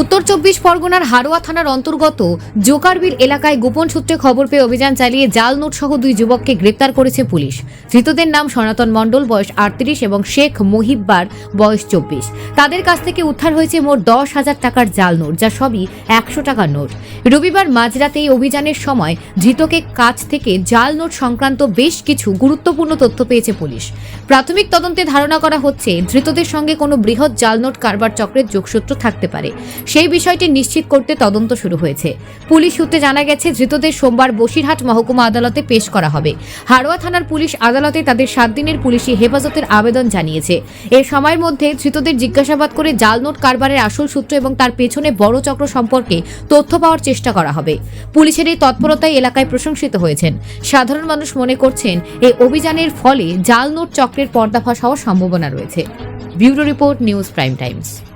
উত্তর চব্বিশ পরগনার হারোয়া থানার অন্তর্গত জোকারবিল এলাকায় গোপন সূত্রে খবর পেয়ে অভিযান চালিয়ে জাল নোট সহ দুই যুবককে গ্রেপ্তার করেছে পুলিশ। ধৃতদের নাম সনাতন মণ্ডল, বয়স আটত্রিশ, এবং শেখ মহিব্বার, বয়স চব্বিশ। তাদের কাছ থেকে উদ্ধার হয়েছে মোট দশ হাজার টাকার জাল নোট, যা সবই একশো টাকার নোট। রবিবার মাঝরাতে এই অভিযানের সময় ধৃতকে কাছ থেকে জাল নোট সংক্রান্ত বেশ কিছু গুরুত্বপূর্ণ তথ্য পেয়েছে পুলিশ। প্রাথমিক তদন্তে ধারণা করা হচ্ছে, ধৃতদের সঙ্গে কোনো বৃহৎ জাল নোট কারবার চক্রের যোগসূত্র থাকতে পারে। সেই বিষয়টি নিশ্চিত করতে তদন্ত শুরু হয়েছে। পুলিশ সূত্রে জানা গেছে, ধৃতদের সোমবার বসিরহাট মহকুমা আদালতে পেশ করা হবে। হাড়োয়া থানার পুলিশ আদালতে তাদের সাত দিনের পুলিশি হেফাজতের আবেদন জানিয়েছে। এর সময়ের মধ্যে ধৃতদের জিজ্ঞাসাবাদ করে জাল নোট কারবারের আসল সূত্র এবং তার পেছনে বড় চক্র সম্পর্কে তথ্য পাওয়ার চেষ্টা করা হবে। পুলিশের এই তৎপরতায় এলাকায় প্রশংসিত হয়েছেন। সাধারণ মানুষ মনে করছেন, এই অভিযানের ফলে জাল নোট চক্রের পর্দাফাশ হওয়ার সম্ভাবনা রয়েছে। Bureau report, news prime times.